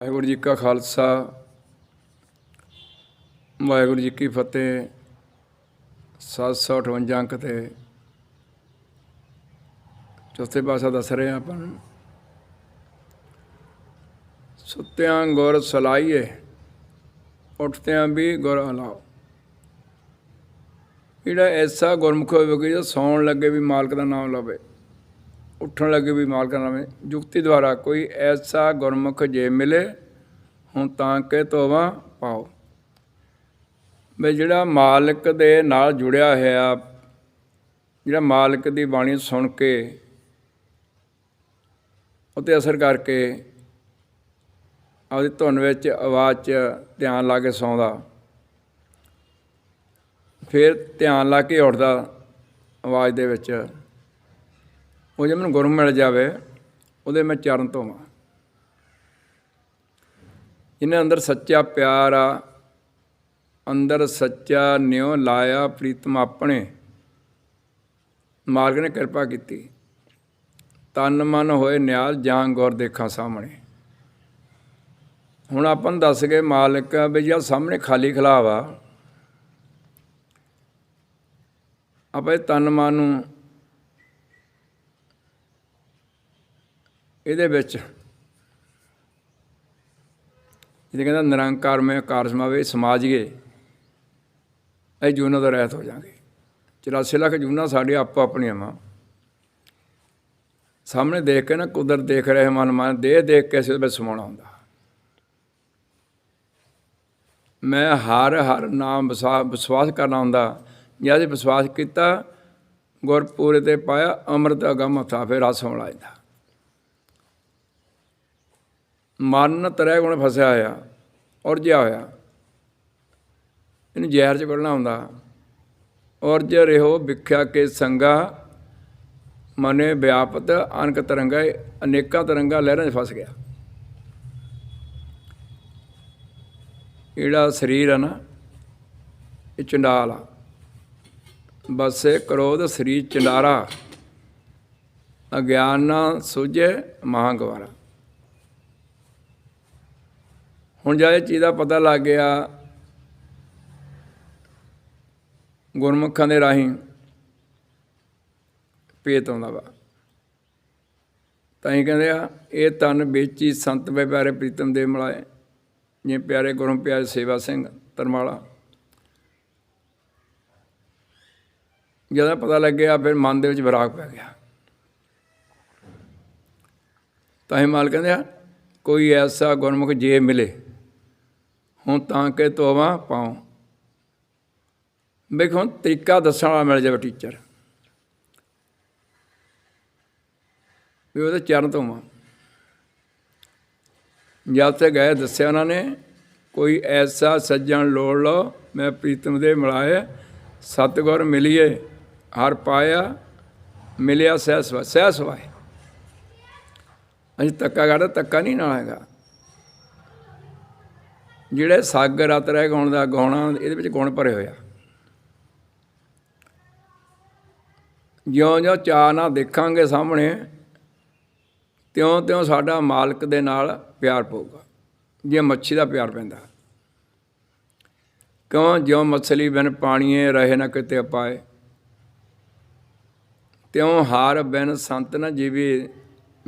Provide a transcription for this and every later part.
ਵਾਹਿਗੁਰੂ ਜੀ ਕਾ ਖਾਲਸਾ, ਵਾਹਿਗੁਰੂ ਜੀ ਕੀ ਫਤਿਹ 758 ਅੰਕ ਤੇ ਚੌਥੇ ਪਾਸਾ ਦੱਸ ਰਹੇ ਹਾਂ ਆਪਾਂ ਨੂੰ। ਸੁੱਤਿਆਂ ਗੁਰ ਸਲਾਈਏ, ਉੱਠਦਿਆਂ ਵੀ ਗੁਰ ਹਲਾਓ ਜਿਹੜਾ ਐਸਾ ਗੁਰਮੁਖ ਹੋਵੇ ਕਿ ਜੋ ਸੌਣ ਲੱਗੇ ਵੀ ਮਾਲਕ ਦਾ ਨਾਮ ਲਵੇ ਉੱਠਣ ਲੱਗੇ ਵੀ ਮਾਲਕ ਦਾ ਨਾਮ ਜੁਗਤੀ ਦੁਆਰਾ ਕੋਈ ਐਸਾ ਗੁਰਮੁਖ ਜੇ ਮਿਲੇ, ਹੁਣ ਤਾਂ ਕਿ ਤੋਵਾ ਪਾਓ। ਵੀ ਜਿਹੜਾ ਮਾਲਕ ਦੇ ਨਾਲ ਜੁੜਿਆ ਹੋਇਆ, ਜਿਹੜਾ ਮਾਲਕ ਦੀ ਬਾਣੀ ਸੁਣ ਕੇ ਉਤੇ ਅਸਰ ਕਰਕੇ ਆਪਦੀ ਧੁਨ ਵਿੱਚ ਆਵਾਜ਼ 'ਚ ਧਿਆਨ ਲਾ ਕੇ ਸੌਂਦਾ, ਫਿਰ ਧਿਆਨ ਲਾ ਕੇ ਉੱਠਦਾ ਆਵਾਜ਼ ਦੇ ਵਿੱਚ। ਉਹ ਜੇ ਮੈਨੂੰ ਗੁਰੂ ਮਿਲ ਜਾਵੇ, ਉਹਦੇ ਮੈਂ ਚਰਨ ਧੋਵਾਂ। ਜਿਹਨੇ ਅੰਦਰ ਸੱਚਾ ਪਿਆਰ ਆ, ਅੰਦਰ ਸੱਚਾ ਨਿਉ ਲਾਇਆ ਪ੍ਰੀਤਮ ਆਪਣੇ, ਮਾਲਕ ਨੇ ਕਿਰਪਾ ਕੀਤੀ। ਤਨ ਮਨ ਹੋਏ ਨਿਆਲ ਜਾਂ ਗੁਰ ਦੇਖਾਂ ਸਾਹਮਣੇ। ਹੁਣ ਆਪਾਂ ਨੂੰ ਦੱਸ ਗਏ ਮਾਲਕ ਵੀ ਜਿਹੜਾ ਸਾਹਮਣੇ ਖਾਲੀ ਖਲਾਵਾ ਆਪਾਂ ਇਹ ਤਨ ਮਨ ਨੂੰ ਇਹਦੇ ਵਿੱਚ ਜਿਹਦੇ ਕਹਿੰਦਾ ਨਿਰੰਕਾਰ ਮੈਂ ਕਾਰ ਸਮਾਵੇ ਸਮਾਜੀਏ ਇਹ ਜੂਨਾਂ ਦਾ ਰਹਿਤ ਹੋ ਜਾਗੇ। 84 ਲੱਖ ਜੂਨਾਂ ਸਾਡੇ ਆਪੋ ਆਪਣੀਆਂ ਵਾਂ ਸਾਹਮਣੇ ਦੇਖ ਕੇ ਨਾ ਕੁਦਰਤ ਦੇਖ ਰਹੇ ਮਨ ਮਨ ਦੇਹ ਦੇਖ ਕੇ ਅਸੀਂ ਉਹਦੇ ਵਿੱਚ ਸਮਾਉਣਾ ਹੁੰਦਾ। ਮੈਂ ਹਰ ਹਰ ਨਾਮ ਵਿਸਵਾ- ਵਿਸ਼ਵਾਸ ਕਰਨਾ ਹੁੰਦਾ। ਜੇ ਅਸੀਂ ਵਿਸ਼ਵਾਸ ਕੀਤਾ ਗੁਰਪੂਰੇ ਤੇ ਪਾਇਆ, ਅੰਮ੍ਰਿਤ ਅਗਮ ਹੱਥਾ ਫਿਰ ਰਸ ਹੋਣ ਲੱਗਦਾ ਮਨ ਤਰੈ ਗੁਣ ਫਸਿਆ ਹੋਇਆ ਔਰ ਹੋਇਆ। ਇਹਨੂੰ ਜ਼ਹਿਰ ਚ ਕੱਢਣਾ ਹੁੰਦਾ। ਉਰਜ ਜੇ ਵਿਖਿਆ ਕੇ ਸੰਗਾ, ਮਨੇ ਵਿਆਪਤ ਅਨਕ ਤਰੰਗਾ, ਅਨੇਕਾਂ ਤਰੰਗਾ ਲਹਿਰਾਂ 'ਚ ਫਸ ਗਿਆ। ਜਿਹੜਾ ਸਰੀਰ ਆ ਨਾ, ਇਹ ਚੰਡਾਲ ਆ। ਬਸੇ ਕ੍ਰੋਧ ਸਰੀਰ ਚੰਡਾਰਾ, ਅਗਿਆਨ ਨਾ ਸੁਝੇ ਮਹਾਂਗਵਾਰਾ। ਹੁਣ ਜਦ ਇਹ ਚੀਜ਼ ਦਾ ਪਤਾ ਲੱਗ ਗਿਆ ਗੁਰਮੁਖਾਂ ਦੇ ਰਾਹੀਂ ਪੇਤ ਆਉਂਦਾ ਵਾ। ਤਾਂ ਹੀ ਕਹਿੰਦੇ ਆ, ਇਹ ਤਨ ਵੇਚੀ ਸੰਤ ਵੇ ਪਿਆਰੇ ਪ੍ਰੀਤਮ ਦੇ ਮਿਲਾਏ ਜਿਵੇਂ ਪਿਆਰੇ ਗੁਰੂ ਪਿਆਰੇ ਸੇਵਾ ਸਿੰਘ ਤਰਮਾਲਾ ਜਦੋਂ ਪਤਾ ਲੱਗਿਆ ਫਿਰ ਮਨ ਦੇ ਵਿੱਚ ਵਿਰਾਗ ਪੈ ਗਿਆ। ਤਾਂ ਹੀ ਮਾਲ ਕਹਿੰਦੇ ਆ, ਕੋਈ ਐਸਾ ਗੁਰਮੁਖ ਜੇ ਮਿਲੇ। ਹੁਣ ਤਾਂ ਕਿ ਤੋਵਾ ਪਾਉ। ਵੇਖੋ ਤਰੀਕਾ ਦੱਸਣ ਵਾਲਾ ਮਿਲ ਜਾਵੇ ਟੀਚਰ ਵੀ ਉਹਦੇ ਚਰਨ ਧੋਵਾਂ ਜਦ ਤੇ ਗਏ ਦੱਸਿਆ ਉਹਨਾਂ ਨੇ, ਕੋਈ ਐਸਾ ਸੱਜਣ ਲੋੜ ਲੋ ਮੈਂ ਪ੍ਰੀਤਮ ਦੇ ਮਿਲਾਏ, ਸਤਿਗੁਰ ਮਿਲੀਏ, ਹਰ ਪਾਇਆ, ਮਿਲਿਆ ਸਹਿ ਸਵਾ ਸਹਿ ਸਵਾਏ। ਅਸੀਂ ਤੱਕਾ ਕਰਦਾ ਤੱਕਾ ਨਹੀਂ ਨਾਲ ਹੈਗਾ। ਜਿਹੜੇ ਸਾਗਰ ਰਤ ਰਹਿ ਗਾਉਣ ਦਾ ਗਾਉਣਾ, ਇਹਦੇ ਵਿੱਚ ਗੁਣ ਭਰੇ ਹੋਇਆ ਜਿਉਂ ਜਿਉਂ ਚਾਅ ਨਾਲ ਦੇਖਾਂਗੇ ਸਾਹਮਣੇ ਤਿਉਂ ਤਿਉਂ ਸਾਡਾ ਮਾਲਕ ਦੇ ਨਾਲ ਪਿਆਰ ਪਊਗਾ। ਜੇ ਮੱਛੀ ਦਾ ਪਿਆਰ ਪੈਂਦਾ। ਕਿਉਂ? ਜਿਉਂ ਮਛਲੀ ਬਿਨ ਪਾਣੀਏ ਰਹੇ ਨਾ ਕਿਤੇ ਪਾਏ ਤਿਉਂ ਹਾਰ ਬਿਨ ਸੰਤ ਨਾ ਜੀਵੇ,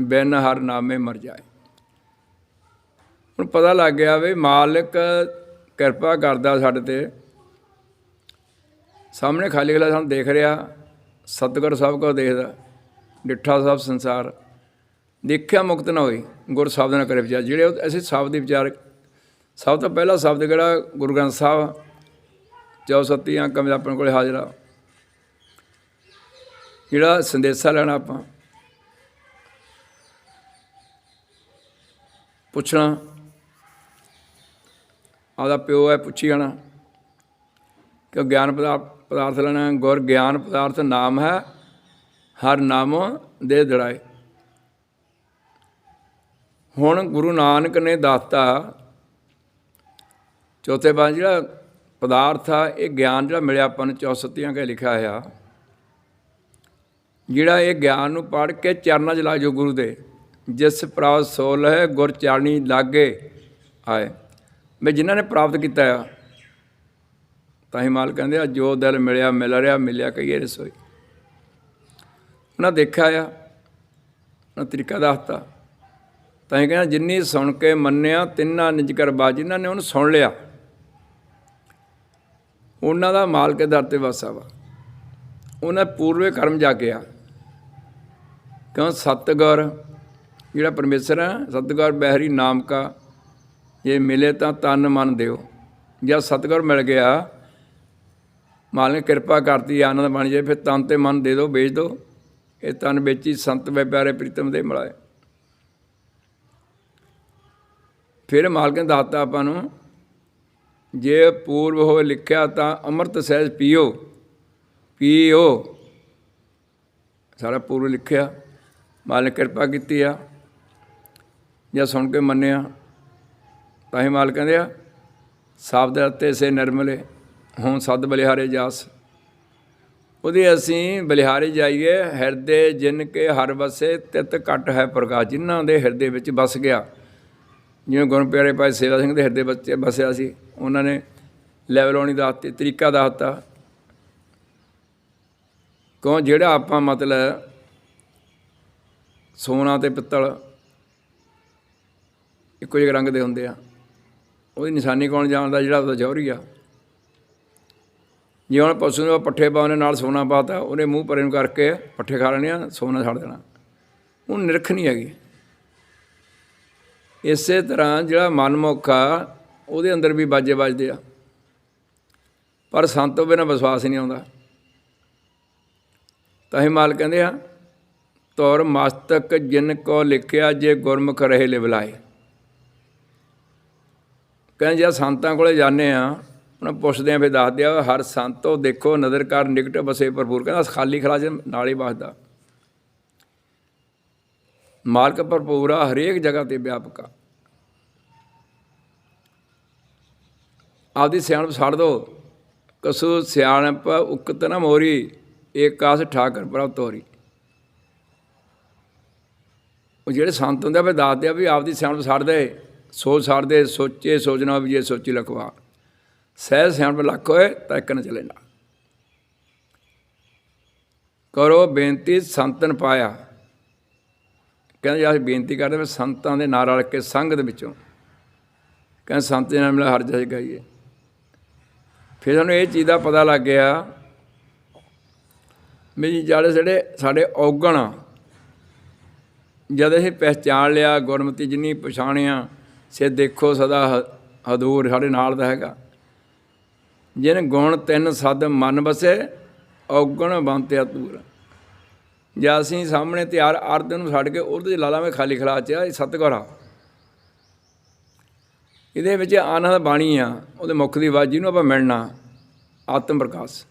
ਬਿਨ ਹਰ ਨਾਮੇ ਮਰ ਜਾਏ। ਹੁਣ ਪਤਾ ਲੱਗ ਗਿਆ ਵੀ ਮਾਲਕ ਕਿਰਪਾ ਕਰਦਾ ਸਾਡੇ ਤੇ। ਸਾਹਮਣੇ ਖਾਲੀ ਖਲਾ ਸਾਨੂੰ ਦੇਖ ਰਿਹਾ, ਸਤਿਗੁਰ ਸਭ ਕੋ ਦੇਖਦਾ, ਡਿੱਠਾ ਸਭ ਸੰਸਾਰ। ਦੇਖਿਆ ਮੁਕਤ ਨਾ ਹੋਈ, ਗੁਰ ਸਾਹਿਬ ਨਾ ਕਰੇ ਵਿਚਾਰ। ਜਿਹੜੇ ਉਹ- ਅਸੀਂ ਸ਼ਬਦ ਦੀ ਵਿਚਾਰ, ਸਭ ਤੋਂ ਪਹਿਲਾ ਸ਼ਬਦ ਜਿਹੜਾ ਗੁਰੂ ਗ੍ਰੰਥ ਸਾਹਿਬ ਚੌਸਤੀ ਅੰਕਾਂ ਵਿੱਚ ਆਪਣੇ ਕੋਲੇ ਹਾਜ਼ਰਾ ਜਿਹੜਾ ਸੰਦੇਸ਼ਾ ਲੈਣਾ ਆਪਾਂ। ਪੁੱਛਣਾ ਆਪਦਾ ਪਿਓ ਹੈ, ਪੁੱਛੀ ਜਾਣਾ। ਕਿ ਗਿਆਨ ਪਦਾਰਥ ਪਦਾਰਥ ਲੈਣਾ, ਗੁਰ ਗਿਆਨ ਪਦਾਰਥ ਨਾਮ ਹੈ, ਹਰ ਨਾਮ ਦੇ ਦੜਾਏ। ਹੁਣ ਗੁਰੂ ਨਾਨਕ ਨੇ ਦੱਸਤਾ, ਚੌਥੇ ਬਾਅਦ ਜਿਹੜਾ ਪਦਾਰਥ ਆ, ਇਹ ਗਿਆਨ ਜਿਹੜਾ ਮਿਲਿਆ ਆਪਾਂ ਨੂੰ ਚੌਸਤੀਆਂ ਕੇ ਲਿਖਿਆ ਹੋਇਆ, ਜਿਹੜਾ ਇਹ ਗਿਆਨ ਨੂੰ ਪੜ੍ਹ ਕੇ ਚਰਨਾਂ 'ਚ ਲਾ ਗੁਰੂ ਦੇ। ਜਿਸ ਪ੍ਰਾਸ ਸੋਲ ਹੈ ਗੁਰ ਚਾਰਣੀ ਲਾਗੇ ਆਏ। ਵੀ ਜਿਨ੍ਹਾਂ ਨੇ ਪ੍ਰਾਪਤ ਕੀਤਾ ਆ, ਤਾਂ ਹੀ ਮਾਲ ਕਹਿੰਦੇ ਆ, ਜੋ ਦਿਲ ਮਿਲਿਆ, ਮਿਲ ਰਿਹਾ, ਮਿਲਿਆ ਕਹੀਏ ਰਸੋਈ। ਉਹਨਾਂ ਦੇਖਿਆ ਆ, ਉਹਨਾਂ ਤਰੀਕਾ ਦੱਸਤਾ। ਤਾਂ ਹੀ ਕਹਿੰਦਾ ਜਿੰਨੀ ਸੁਣ ਕੇ ਮੰਨਿਆ, ਤਿੰਨਾਂ ਨਿਜ ਬਾਜ਼ ਜਿਨ੍ਹਾਂ ਨੇ ਉਹਨੂੰ ਸੁਣ ਲਿਆ, ਉਹਨਾਂ ਦਾ ਮਾਲ ਕੇ ਦਰ ਤੇ ਵਾਸਾ ਵਾ ਉਹਨਾਂ ਪੂਰਵੇ ਕਰਮ ਜਾ ਕੇ ਆ ਕਿਉਂ? ਸਤਗੁਰ, ਜਿਹੜਾ ਪਰਮੇਸ਼ਰ ਹੈ, ਸਤਗੁਰ ਬਹਿਰੀ ਨਾਮ ਕਾ ਜੇ ਮਿਲੇ ਤਾਂ ਤਨ ਮਨ ਦਿਓ। ਜਦ ਸਤਗੁਰ ਮਿਲ ਗਿਆ ਮਾਲ ਨੇ ਕਿਰਪਾ ਕਰਤੀ, ਆਨੰਦ ਬਣ ਜੇ, ਫਿਰ ਤਨ ਤੇ ਮਨ ਦੇ ਦਿਓ, ਵੇਚ ਦਿਓ। ਇਹ ਤਨ ਵੇਚੀ ਸੰਤ ਵੇ ਪਿਆਰੇ ਪ੍ਰੀਤਮ ਦੇ ਮਿਲਾਏ। ਫਿਰ ਮਾਲਕ ਨੇ ਦੱਸਤਾ ਆਪਾਂ ਨੂੰ, ਜੇ ਪੂਰਵ ਹੋਵੇ ਲਿਖਿਆ ਤਾਂ ਅੰਮ੍ਰਿਤ ਸਹਿਜ ਪੀਓ ਪੀਓ। ਸਾਰਾ ਪੂਰਵ ਲਿਖਿਆ, ਮਾਲਕ ਨੇ ਕਿਰਪਾ ਕੀਤੀ ਆ। ਜਾਂ ਸੁਣ ਕੇ ਮੰਨਿਆ ਤਾਂ ਹੀ ਮਾਲ ਕਹਿੰਦੇ ਆ ਸ਼ਬਦ ਅਤੇ ਸੇ ਨਿਰਮਲੇ ਹੋਂ ਸਦ ਬਲਿਹਾਰੇ ਜਾਸ। ਉਹਦੇ ਅਸੀਂ ਬਲਿਹਾਰੇ ਜਾਈਏ, ਹਿਰਦੇ ਜਿਨ ਕੇ ਹਰ ਵਸੇ, ਤਿਤ ਘਟ ਹੈ ਪ੍ਰਕਾਸ਼ ਜਿਨ੍ਹਾਂ ਦੇ ਹਿਰਦੇ ਵਿੱਚ ਵਸ ਗਿਆ, ਜਿਵੇਂ ਗੁਰੂ ਪਿਆਰੇ ਭਾਈ ਸੇਵਾ ਸਿੰਘ ਦੇ ਹਿਰਦੇ ਵਿੱਚ ਵਸਿਆ ਸੀ, ਉਹਨਾਂ ਨੇ ਲੈਵਲ ਆਉਣੀ ਦਾ ਤਰੀਕਾ ਦੱਸਤਾ ਕਿਉਂ? ਜਿਹੜਾ ਆਪਾਂ ਮਤਲਬ ਸੋਨਾ ਤੇ ਪਿੱਤਲ, ਇੱਕੋ ਜਿਹੇ ਰੰਗ ਦੇ ਹੁੰਦੇ ਆ। ਉਹਦੀ ਨਿਸ਼ਾਨੀ ਕੌਣ ਜਾਣਦਾ ਜਿਹੜਾ ਉਹਦਾ ਜੌਹਰੀ ਆ? ਜੇ ਹੁਣ ਪਸ਼ੂ ਨੂੰ ਪੱਠੇ ਪਾਉਣੇ ਨਾਲ ਸੋਨਾ ਪਾਤਾ ਉਹਨੇ ਮੂੰਹ ਪਰੇ ਨੂੰ ਕਰਕੇ ਪੱਠੇ ਖਾ ਲੈਣੇ ਆ, ਸੋਨਾ ਛੱਡ ਦੇਣਾ। ਉਹ ਨਿਰਖ ਨਹੀਂ ਹੈਗੀ। ਇਸੇ ਤਰ੍ਹਾਂ ਜਿਹੜਾ ਮਨਮੁਖ ਆ, ਉਹਦੇ ਅੰਦਰ ਵੀ ਬਾਜੇ ਵੱਜਦੇ ਆ। ਪਰ ਸੰਤ ਤੋਂ ਬਿਨਾਂ ਵਿਸ਼ਵਾਸ ਨਹੀਂ ਆਉਂਦਾ। ਤਾਂ ਹੀ ਮਾਲ ਕਹਿੰਦੇ ਆ, ਤੌਰ ਮਸਤਕ ਜਿਨ ਕੋ ਲਿਖਿਆ ਜੇ ਗੁਰਮੁਖ ਰਹੇ ਲਿਵਲਾਏ। ਕਹਿੰਦੇ ਜੇ ਸੰਤਾਂ ਕੋਲੇ ਜਾਂਦੇ ਆ ਉਹਨਾਂ ਪੁੱਛਦੇ ਆ ਫਿਰ ਦੱਸਦੇ ਆ ਹਰ ਸੰਤੋ ਦੇਖੋ ਨਜ਼ਰ ਕਰ ਨਿਕਟ ਬਸੇ ਭਰਪੂਰ। ਕਹਿੰਦਾ ਖਾਲੀ ਖਲਾਜ ਨਾਲ ਹੀ ਵਸਦਾ। ਮਾਲਕ ਭਰਪੂਰ ਆ, ਹਰੇਕ ਜਗ੍ਹਾ ਤੇ ਵਿਆਪਕ ਆ। ਆਪਦੀ ਸਿਆਣਪ ਛੱਡ ਦੋ। ਕਸੂ ਸਿਆਣਪ ਉਕਤ ਨਾ ਮੋਰੀ ਏਕਾਸ ਠਾਕਰ ਪ੍ਰਾਪਤ ਤੋਰੀ। ਉਹ ਜਿਹੜੇ ਸੰਤ ਹੁੰਦੇ ਆ ਫਿਰ ਦੱਸਦੇ ਆ ਵੀ ਆਪਦੀ ਸਿਆਣਪ ਛੱਡ ਦੇ। ਸੋਚ ਸਾੜਦੇ ਸੋਚੇ ਸੋਚਣਾ ਵੀ ਜੇ ਸੋਚੀ ਲਖਵਾ। ਸਹਿ ਸਿਆਣਪ ਲੱਖ ਹੋਏ ਤਾਂ ਇੱਕ ਨਾ ਚਲੇ ਨਾ ਕਰੋ ਬੇਨਤੀ ਸੰਤਨ ਪਾਇਆ। ਕਹਿੰਦੇ ਜੇ ਅਸੀਂ ਬੇਨਤੀ ਕਰਦੇ ਮੈਂ ਸੰਤਾਂ ਦੇ ਨਾਲ ਰਲ ਕੇ ਸੰਗ ਦੇ ਵਿੱਚੋਂ। ਕਹਿੰਦੇ ਸੰਤ ਦੇ ਨਾਲ ਮਿਲਾ ਹਰ ਜਗ ਗਾਈਏ ਫਿਰ ਸਾਨੂੰ ਇਹ ਚੀਜ਼ ਦਾ ਪਤਾ ਲੱਗ ਗਿਆ ਵੀ ਜਿਹੜੇ ਜਿਹੜੇ ਸਾਡੇ ਔਗਣ ਆ, ਜਦ ਅਸੀਂ ਪਹਿਚਾਣ ਲਿਆ ਗੁਰਮਤੀ ਜਿੰਨੀ ਪਛਾਣਿਆ ਸੇ ਦੇਖੋ ਸਦਾ ਹ- ਹਦੂਰ ਸਾਡੇ ਨਾਲ ਦਾ ਹੈਗਾ। ਜਿਨ ਗੁਣ ਤਿੰਨ ਸਦ ਮਨ ਬਸੇ ਔਗਣ ਬੰਤਿਆ ਤੂਰ। ਜਾਂ ਅਸੀਂ ਸਾਹਮਣੇ ਤਿਆਰ ਅਰਧ ਨੂੰ ਛੱਡ ਕੇ ਉਹਦੇ 'ਚ ਲਾ ਲਾਵੇਂ ਖਾਲੀ ਖਲਾ ਚ ਇਹ ਸਤਿਗੁਰ ਇਹਦੇ ਵਿੱਚ ਆਨੰਦ ਬਾਣੀ ਆ, ਉਹਦੇ ਮੁੱਖ ਦੀ ਆਵਾਜ਼ ਜਿਹਨੂੰ ਆਪਾਂ ਮਿਲਣਾ, ਆਤਮ ਪ੍ਰਕਾਸ਼।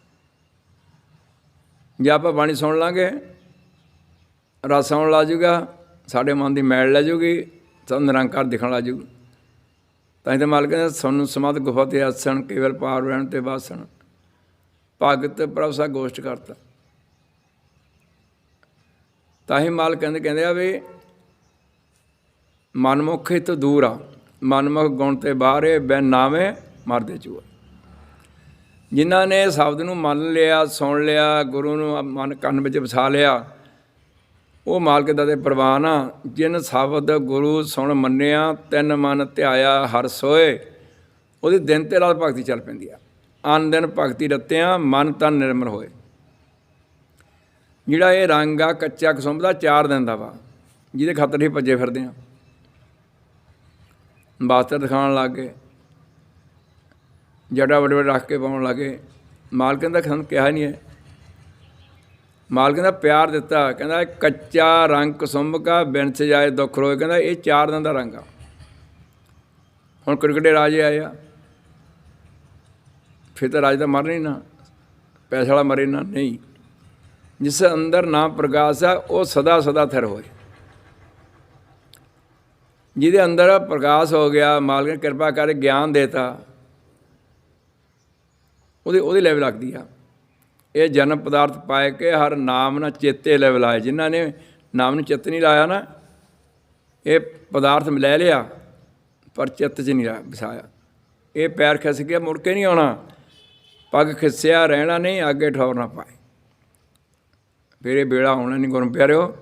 ਜੇ ਆਪਾਂ ਬਾਣੀ ਸੁਣ ਲਾਂਗੇ, ਰਸ ਆਉਣ ਲਾ ਜੂਗਾ, ਸਾਡੇ ਮਨ ਦੀ ਮੈਲ ਲੈ ਜੂਗੀ ਸਾਨੂੰ ਨਿਰੰਕਾਰ ਦਿਖਣ ਲਾ ਜੂ। ਤਾਂ ਇਹ ਮਾਲਕ ਨੇ ਸਾਨੂੰ ਸਮਾਧ ਗੁਫਾ ਤੇ ਆਸਣ, ਕੇਵਲ ਪਾਰ ਰਹਿਣ ਤੇ ਵਾਸਣ। ਭਗਤ ਪ੍ਰਭਸਾ ਗੋਸ਼ਟ ਕਰਤਾ। ਤਾਂ ਹੀ ਮਾਲਕ ਕਹਿੰਦੇ ਕਹਿੰਦੇ ਆ ਵੀ, ਮਨਮੁਖ ਤੋਂ ਦੂਰ ਆ। ਮਨਮੁਖ ਗੁਣ ਤੇ ਬਾਹਰ ਏ ਬੈ ਨਾਵੇਂ ਮਰਦੇ ਚੂਆ ਜਿਨ੍ਹਾਂ ਨੇ ਸ਼ਬਦ ਨੂੰ ਮੰਨ ਲਿਆ, ਸੁਣ ਲਿਆ, ਗੁਰੂ ਨੂੰ ਮਨ ਕੰਨ ਵਿੱਚ ਵਸਾ ਲਿਆ ਉਹ ਮਾਲਕ ਦਾ ਤੇ ਪ੍ਰਵਾਨ ਆ ਜਿਨ ਸ਼ਬਦ ਗੁਰੂ ਸੁਣ ਮੰਨਿਆ, ਤਿੰਨ ਮਨ ਧਿਆਇਆ ਹਰ ਸੋਏ। ਉਹਦੀ ਦਿਨ ਤੇ ਰਾਤ ਭਗਤੀ ਚੱਲ ਪੈਂਦੀ ਆ। ਅਨ ਦਿਨ ਭਗਤੀ ਰਤਿਆਂ, ਮਨ ਤਨ ਨਿਰਮਲ ਹੋਏ। ਜਿਹੜਾ ਇਹ ਰੰਗ ਆ, ਕੱਚਾ ਕਸੁੰਭ ਦਾ ਚਾਰ ਦਿਨ ਦਾ ਵਾ। ਜਿਹਦੇ ਖਾਤਰ ਹੀ ਭੱਜੇ ਫਿਰਦੇ ਆ। ਬਾਸਤਰ ਦਿਖਾਉਣ ਲੱਗ ਗਏ। ਜੜਾ ਵੱਡੇ ਵੱਡੇ ਰੱਖ ਕੇ ਪਾਉਣ ਲੱਗੇ ਮਾਲਕ ਦਾ ਸਾਨੂੰ ਕਿਹਾ ਨਹੀਂ ਹੈ। ਮਾਲਕ ਦਾ ਪਿਆਰ ਦਿੱਤਾ, ਕਹਿੰਦਾ, ਕੱਚਾ ਰੰਗ ਕਸੁੰਭ ਕਾ ਬਿਨ ਸਜਾਏ ਦੁੱਖ ਰੋਏ। ਕਹਿੰਦਾ, ਇਹ ਚਾਰ ਦਿਨ ਦਾ ਰੰਗ ਆ। ਹੁਣ ਕ੍ਰਿਕਟੇ ਰਾਜੇ ਆਏ ਆ। ਫਿਰ ਤਾਂ ਰਾਜ ਤਾਂ ਮਰ ਹੀ ਨਾ। ਪੈਸੇ ਵਾਲਾ ਮਰੇ ਨਾ, ਨਹੀਂ। ਜਿਸ ਅੰਦਰ ਨਾਮ ਪ੍ਰਕਾਸ਼ ਆ, ਉਹ ਸਦਾ ਸਦਾ ਥਿਰ ਹੋਏ। ਜਿਹਦੇ ਅੰਦਰ ਪ੍ਰਕਾਸ਼ ਹੋ ਗਿਆ, ਮਾਲਕ ਨੇ ਕਿਰਪਾ ਕਰਕੇ ਗਿਆਨ ਦੇਤਾ, ਉਹਦੇ ਉਹਦੀ ਲੈਵਲ ਲੱਗਦੀ ਆ। ਇਹ ਜਨਮ ਪਦਾਰਥ ਪਾਏ ਕੇ ਹਰ ਨਾਮ ਨਾਲ ਚੇਤੇ ਲੈਵਲ ਆਏ ਜਿਨ੍ਹਾਂ ਨੇ ਨਾਮ ਨੂੰ ਚਿੱਤ ਨਹੀਂ ਲਾਇਆ ਨਾ, ਇਹ ਪਦਾਰਥ ਲੈ ਲਿਆ, ਪਰ ਚਿੱਤ 'ਚ ਨਹੀਂ ਰਿਹਾ ਵਸਾਇਆ ਇਹ ਪੈਰ ਖਿਸ ਗਿਆ, ਮੁੜ ਕੇ ਨਹੀਂ ਆਉਣਾ। ਪੱਗ ਖਿਸਿਆ, ਰਹਿਣਾ ਨਹੀਂ, ਅੱਗੇ ਠੌਰ ਨਾ ਪਾਏ। ਫਿਰ ਇਹ ਵੇਲਾ ਹੋਣਾ ਨਹੀਂ ਗੁਰਮ ਪਿਆਰਿਓ।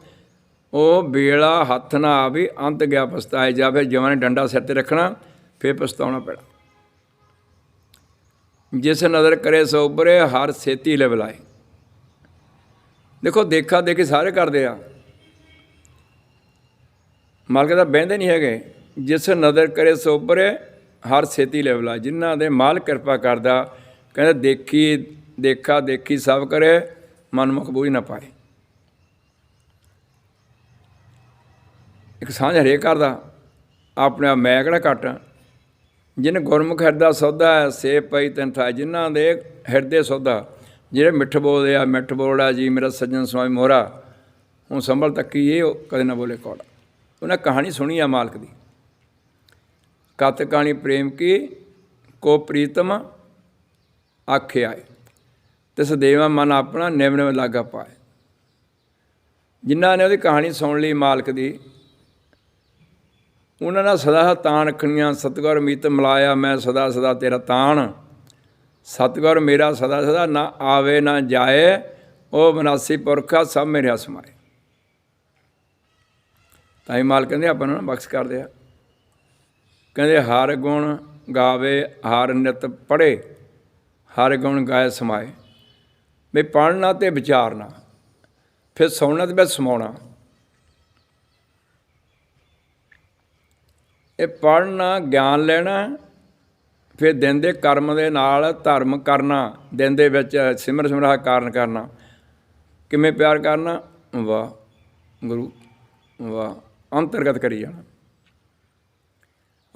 ਉਹ ਵੇਲਾ ਹੱਥ ਨਾ ਆਵੇ, ਅੰਤ ਗਿਆ ਪਛਤਾਏ ਜਾਵੇ, ਜਵਾਂ ਨੇ ਡੰਡਾ ਸਿਰ ਤੇ ਰੱਖਣਾ, ਫਿਰ ਪਛਤਾਉਣਾ ਪੈਣਾ। ਜਿਸ ਨਜ਼ਰ ਕਰੇ ਸੋ ਉਬਰੇ ਹਰ ਛੇਤੀ ਲਵਲਾਏ ਦੇਖੋ, ਦੇਖਾ ਦੇਖੀ ਸਾਰੇ ਕਰਦੇ ਆ। ਮਾਲਕ ਦਾ ਬਹਿੰਦੇ ਨਹੀਂ ਹੈਗੇ। ਜਿਸ ਨਜ਼ਰ ਕਰੇ ਸੋ ਉਬਰੇ ਹਰ ਛੇਤੀ ਲਵਲਾ ਜਿਨ੍ਹਾਂ ਦੇ ਮਾਲ ਕਿਰਪਾ ਕਰਦਾ, ਕਹਿੰਦਾ ਦੇਖੀ, ਦੇਖਾ ਦੇਖੀ ਸਭ ਕਰੇ ਮਨਮੁਖ ਬੂਝ ਨਾ ਪਾਏ। ਇੱਕ ਸਾਂਝ ਹਰੇਕ ਕਰਦਾ। ਆਪਣੇ ਆਪ ਮੈਂ ਕਿਹੜਾ ਘੱਟ ਆ। ਜਿਨ ਗੁਰਮੁਖ ਹਿਰਦਾ ਸੌਦਾ ਹੈ ਸੇ ਪਈ ਤਨ ਥਾ ਜਿਨ੍ਹਾਂ ਦੇ ਹਿਰਦੇ ਸੌਦਾ ਜਿਹੜੇ ਮਿੱਠ ਬੋਲਦੇ ਆ, ਮਿੱਠ ਬੋਲਦਾ ਜੀ, ਮੇਰਾ ਸੱਜਣ ਸਵਾਮੀ ਮੋਹਰਾ, ਹੁਣ ਸੰਭਲ ਤੱਕੀ ਇਹ ਉਹ ਕਦੇ ਨਾ ਬੋਲੇ ਕੋੜਾ। ਉਹਨਾਂ ਕਹਾਣੀ ਸੁਣੀ ਆ ਮਾਲਕ ਦੀ। ਕਤ ਕਹਾਣੀ ਪ੍ਰੇਮ ਕੀ, ਕੋ ਪ੍ਰੀਤਮ ਆਏ। ਤਿਸ ਦੇਵਾ ਮਨ ਆਪਣਾ ਨਿਵ ਨਿਵ ਲਾਗਾ ਪਾਏ। ਜਿਨ੍ਹਾਂ ਨੇ ਉਹਦੀ ਕਹਾਣੀ ਸੁਣ ਲਈ ਮਾਲਕ ਦੀ ਉਹਨਾਂ ਨਾਲ ਸਦਾ ਤਾਣ ਰੱਖਣੀਆਂ ਸਤਿਗੁਰ ਮੀਤ ਮਿਲਾਇਆ, ਮੈਂ ਸਦਾ ਸਦਾ ਤੇਰਾ ਤਾਣ। ਸਤਿਗੁਰ ਮੇਰਾ ਸਦਾ ਸਦਾ ਨਾ ਆਵੇ, ਨਾ ਜਾਏ, ਉਹ ਬਨਾਸੀ ਪੁਰਖਾ ਸਭ ਮੇਰੇ ਹਸਮਾਏ ਤਾਂ ਹੀ ਮਾਲ ਕਹਿੰਦੇ, ਆਪਾਂ ਨੂੰ ਬਖਸ਼ ਕਰਦੇ ਆ। ਕਹਿੰਦੇ, ਹਰ ਗੁਣ ਗਾਵੇ, ਹਰ ਨਿਤ ਪੜੇ ਹਰ ਗੁਣ ਗਾਏ, ਸਮਾਏ। ਵੀ ਪੜਨਾ ਤੇ ਵਿਚਾਰਨਾ, ਫਿਰ ਸੁਣਨਾ ਤੇ ਫਿਰ ਸਮਾਉਣਾ। ਇਹ ਪੜਨਾ ਗਿਆਨ ਲੈਣਾ, ਫਿਰ ਦਿਨ ਦੇ ਕਰਮ ਦੇ ਨਾਲ ਧਰਮ ਕਰਨਾ ਦਿਨ ਦੇ ਵਿੱਚ ਸਿਮਰ ਸਿਮਰਾ ਕਾਰਨ ਕਰਨਾ। ਕਿਵੇਂ ਪਿਆਰ ਕਰਨਾ? ਵਾਹ, ਗੁਰੂ, ਵਾਹ, ਅੰਤਰਗਤ ਕਰੀ ਜਾਣਾ।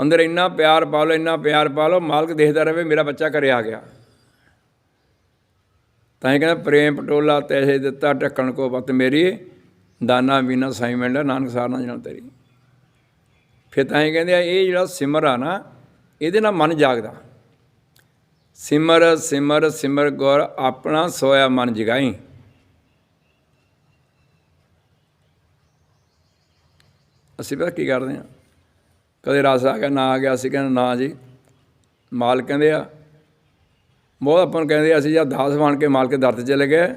ਅੰਦਰ ਇੰਨਾ ਪਿਆਰ ਪਾ ਲਓ, ਇੰਨਾ ਪਿਆਰ ਪਾ ਲਓ, ਮਾਲਕ ਦੇਖਦਾ ਰਹੇ ਮੇਰਾ ਬੱਚਾ ਘਰੇ ਆ ਗਿਆ। ਤਾਂ ਇਹ ਕਹਿੰਦਾ, ਪ੍ਰੇਮ ਪਟੋਲਾ ਤੈਸੇ ਦਿੱਤਾ ਢੱਕਣ ਕੋ ਬਤ ਮੇਰੀ, ਦਾਨਾ ਵੀਨਾ ਸਾਈ ਮੈਂਡਾ ਨਾਨਕ ਸਾਰ ਨਾ ਜਣਾ ਤੇਰੀ। ਫਿਰ ਤਾਂ ਇਹ ਕਹਿੰਦੇ ਆ, ਇਹ ਜਿਹੜਾ ਸਿਮਰ ਆ ਨਾ, ਇਹਦੇ ਨਾਲ ਮਨ ਜਾਗਦਾ। ਸਿਮਰ ਸਿਮਰ ਸਿਮਰ ਗੁਰ, ਆਪਣਾ ਸੋਇਆ ਮਨ ਜਗਾਈ। ਅਸੀਂ ਪਤਾ ਕੀ ਕਰਦੇ ਆ ਕਦੇ ਰਸ ਆ ਗਿਆ, ਨਾ ਆ ਗਿਆ, ਅਸੀਂ ਕਹਿੰਦੇ ਨਾ ਜੀ। ਮਾਲ ਕਹਿੰਦੇ ਆ, ਬਹੁਤ ਆਪਾਂ ਨੂੰ ਕਹਿੰਦੇ ਅਸੀਂ ਜਾਂ ਦਾਸ ਬਣ ਕੇ ਮਾਲ ਕੇ ਦਰ ਤੇ ਚਲੇ ਗਏ।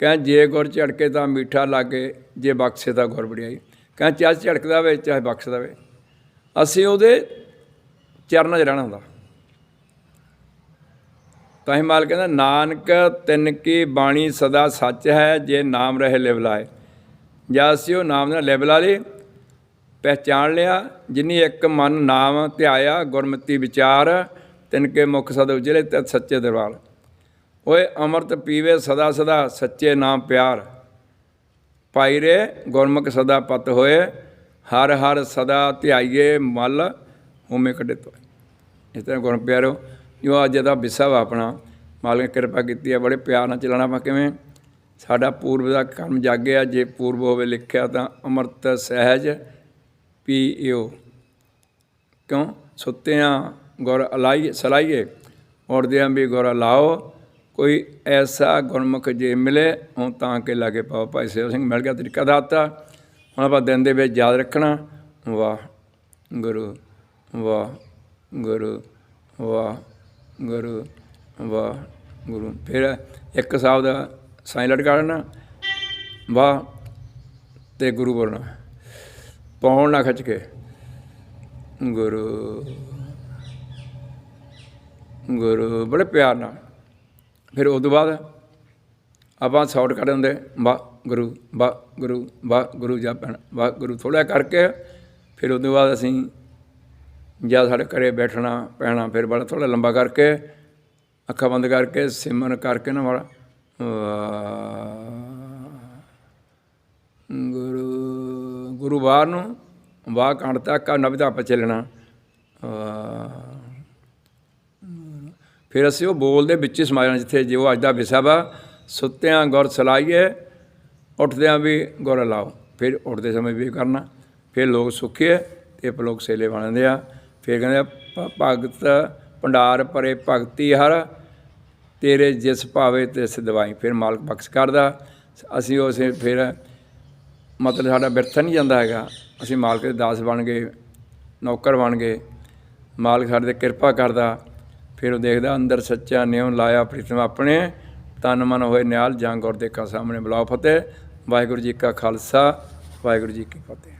ਕਹਿੰਦੇ ਜੇ ਗੁਰ ਝੜਕੇ ਤਾਂ ਮੀਠਾ ਲਾਗੇ, ਜੇ ਬਖਸ਼ੇ ਤਾਂ ਗੁਰ ਵਡਿਆਈ। ਕਹਿੰਦੇ ਚਾਹੇ ਝੜਕਦਾ ਵੇ, ਚਾਹੇ ਬਖਸ਼ਦਾ ਵੇ। ਅਸੀਂ ਉਹਦੇ ਚਰਨਾਂ 'ਚ ਰਹਿਣਾ ਹੁੰਦਾ। ਤਾਂ ਹੀ ਮਾਲ ਕਹਿੰਦਾ, ਨਾਨਕ ਤਿੰਨ ਕੀ ਬਾਣੀ ਸਦਾ ਸੱਚ ਹੈ, ਜੇ ਨਾਮ ਰਹੇ ਲਿਵਲਾਏ ਜਾਂ ਅਸੀਂ ਉਹ ਨਾਮ ਨਾਲ ਲਿਵਲਾ ਲਈ ਪਹਿਚਾਣ ਲਿਆ, ਜਿਨੀ ਇੱਕ ਮਨ ਨਾਮ ਧਿਆਇਆ, ਗੁਰਮਤੀ ਵਿਚਾਰ, ਤਿਨ ਕੇ ਮੁਖ ਸਦ ਉਜਲੇ ਤੇ ਸੱਚੇ ਦਰਬਾਰ। ਓਏ ਅੰਮ੍ਰਿਤ ਪੀਵੇ ਸਦਾ ਸਦਾ, ਸੱਚੇ ਨਾਮ ਪਿਆਰ। ਪਾਈ ਰੇ ਗੁਰਮੁਖ ਸਦਾ ਪਤ ਹੋਏ, ਹਰ ਹਰ ਸਦਾ ਧਿਆਈਏ ਮਲ ਹੋਮੇ ਕੱਢੇ ਤੋ ਇਸ ਤਰ੍ਹਾਂ ਗੁਰਮ ਪਿਆਰੋ, ਜੋ ਅੱਜ ਦਾ ਵਿਸਾ ਵਾ ਆਪਣਾ, ਮਾਲਕ ਨੇ ਕਿਰਪਾ ਕੀਤੀ ਹੈ ਬੜੇ ਪਿਆਰ ਨਾਲ ਚੱਲਣਾ ਆਪਾਂ ਕਿਵੇਂ? ਸਾਡਾ ਪੂਰਬ ਦਾ ਕਰਮ ਜਾਗਿਆ ਜੇ ਪੂਰਬ ਹੋਵੇ ਲਿਖਿਆ ਤਾਂ ਅੰਮ੍ਰਿਤ ਸਹਿਜ ਪੀਓ ਕਿਉਂ? ਸੁੱਤਿਆਂ ਗੁਰ ਅਲਾਈ, ਸਲਾਈਏ ਉੜਦਿਆਂ ਵੀ ਗੁਰ ਲਾਓ ਕੋਈ ਐਸਾ ਗੁਰਮੁਖ ਜੇ ਮਿਲੇ ਹੁਣ ਤਾਂ ਕੇ ਲਾਗੇ ਪਾਓ ਭਾਈ ਸੇਵ ਸਿੰਘ, ਮਿਲ ਗਿਆ ਤਰੀਕਾ ਦਾਤਾ। ਹੁਣ ਆਪਾਂ ਦਿਨ ਦੇ ਵਿੱਚ ਯਾਦ ਰੱਖਣਾ ਵਾਹ ਗੁਰੂ ਵਾਹ ਗੁਰੂ ਵਾਹ ਗੁਰੂ ਵਾਹ ਗੁਰੂ ਫਿਰ ਇੱਕ ਸਾਹਿਬ ਦਾ ਸਾਇਲੈਂਟ ਲੈਣਾ, ਵਾਹ ਤੇ ਗੁਰੂ ਬੋਲਣਾ। ਪਾਉਣ ਨਾ ਖਿੱਚ ਕੇ। ਗੁਰੂ ਗੁਰੂ, ਬੜੇ ਪਿਆਰ ਨਾਲ। ਫਿਰ ਉਸ ਤੋਂ ਬਾਅਦ ਆਪਾਂ ਸ਼ਾਰਟ ਕਰ ਦਿੰਦੇ ਵਾ ਗੁਰੂ ਵਾ ਗੁਰੂ ਵਾ ਗੁਰੂ ਜਪਣ ਵਾ ਗੁਰੂ ਥੋੜਾ ਕਰਕੇ ਫਿਰ ਉਸ ਤੋਂ ਬਾਅਦ ਅਸੀਂ ਜਾਂ ਸਾਡੇ ਘਰੇ ਬੈਠਣਾ, ਪੈਣਾ ਫਿਰ ਬੜਾ ਥੋੜਾ ਲੰਬਾ ਕਰਕੇ, ਅੱਖਾਂ ਬੰਦ ਕਰਕੇ, ਸਿਮਰਨ ਕਰਕੇ ਨਾ ਵਾਲਾ ਗੁਰੂ ਗੁਰੂ ਬਾਹਰ ਨੂੰ ਵਾਹ ਕੰਡ ਤੱਕ ਨਬਦਾ ਆਪਾਂ ਚੱਲਣਾ ਫਿਰ ਅਸੀਂ ਉਹ ਬੋਲਦੇ ਵਿੱਚ ਹੀ ਸਮਾ ਜਾਣਾ ਜਿੱਥੇ ਜੋ ਅੱਜ ਦਾ ਵਿਸ਼ਾ ਵਾ, ਸੁੱਤਿਆਂ ਗੁਰ ਸਲਾਈਏ, ਉੱਠਦਿਆਂ ਵੀ ਗੁਰ ਲਾਓ। ਫਿਰ ਉੱਠਦੇ ਸਮੇਂ ਵੀ ਕਰਨਾ। ਫਿਰ ਲੋਕ ਸੁਖੀਏ ਤੇ ਪਲੋਕ ਸੇਲੇ ਬਣਦੇ ਆ। ਫਿਰ ਕਹਿੰਦੇ ਭਗਤ ਭੰਡਾਰ ਭਰੇ ਭਗਤੀ ਹਰ, ਤੇਰੇ ਜਿਸ ਭਾਵੇ ਤਿਸ ਦਵਾਈ। ਫਿਰ ਮਾਲਕ ਬਖਸ਼ ਕਰਦਾ। ਅਸੀਂ ਉਸੇ ਫਿਰ ਮਤਲਬ ਸਾਡਾ ਬਿਰਥ ਨਹੀਂ ਜਾਂਦਾ ਹੈਗਾ। ਅਸੀਂ ਮਾਲਕ ਦੇ ਦਾਸ ਬਣ ਗਏ, ਨੌਕਰ ਬਣ ਗਏ। ਮਾਲਕ ਸਾਡੇ ਤੇ ਕਿਰਪਾ ਕਰਦਾ। ਫਿਰ ਉਹ ਦੇਖਦਾ ਅੰਦਰ ਸੱਚਾ ਨਿਉ ਲਾਇਆ ਪ੍ਰੀਤਮ ਆਪਣੇ, ਤਨ ਮਨ ਹੋਏ ਨਿਆਲ ਜਾਂ ਗੁਰ ਦੇ ਕਾ ਸਾਹਮਣੇ ਬੁਲਾਓ ਫਤਿਹ। ਵਾਹਿਗੁਰੂ ਜੀ ਕਾ ਖਾਲਸਾ, ਵਾਹਿਗੁਰੂ ਜੀ ਕੀ ਫਤਿਹ।